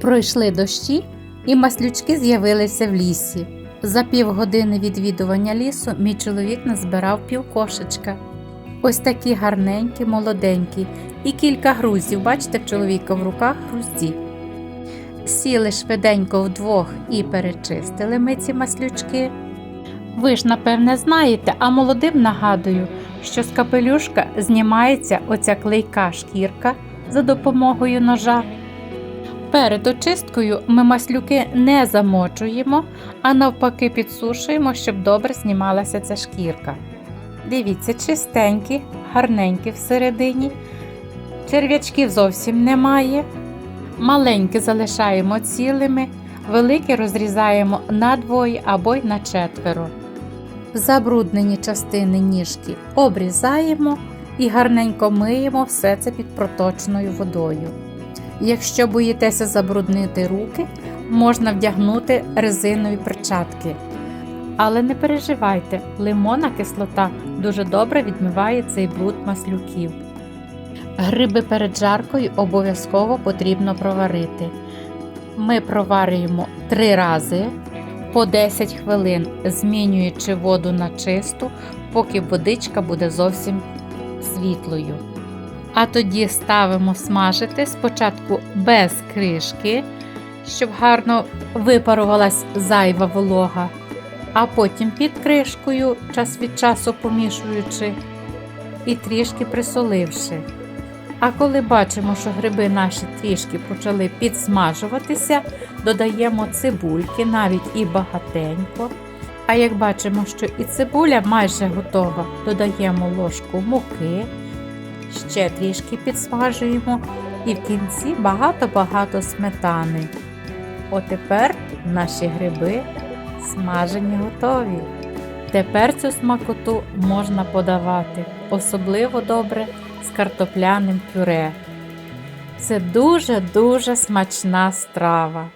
Пройшли дощі, і маслючки з'явилися в лісі. За півгодини відвідування лісу мій чоловік назбирав півкошечка. Ось такі гарненькі, молоденькі, і кілька грузів. Бачите, чоловіка в руках грузді. Сіли швиденько вдвох і перечистили ми ці маслючки. Ви ж, напевне, знаєте, а молодим нагадую, що з капелюшка знімається оця клейка шкірка за допомогою ножа. Перед очисткою ми маслюки не замочуємо, а навпаки підсушуємо, щоб добре знімалася ця шкірка. Дивіться, чистенькі, гарненькі всередині. Черв'ячків зовсім немає. Маленькі залишаємо цілими, великі розрізаємо на двоє або й на четверо. Забруднені частини ніжки обрізаємо і гарненько миємо все це під проточною водою. Якщо боїтеся забруднити руки, можна вдягнути резинові перчатки. Але не переживайте, лимонна кислота дуже добре відмиває цей бруд маслюків. Гриби перед жаркою обов'язково потрібно проварити. Ми проварюємо 3 рази по 10 хвилин, змінюючи воду на чисту, поки водичка буде зовсім світлою. А тоді ставимо смажити спочатку без кришки, щоб гарно випарувалась зайва волога, а потім під кришкою, час від часу помішуючи і трішки присоливши. А коли бачимо, що гриби наші трішки почали підсмажуватися, додаємо цибульки, навіть і багатенько. А як бачимо, що і цибуля майже готова, додаємо ложку муки, ще трішки підсмажуємо і в кінці багато-багато сметани. Отепер наші гриби смажені готові. Тепер цю смакоту можна подавати, особливо добре з картопляним пюре. Це дуже-дуже смачна страва.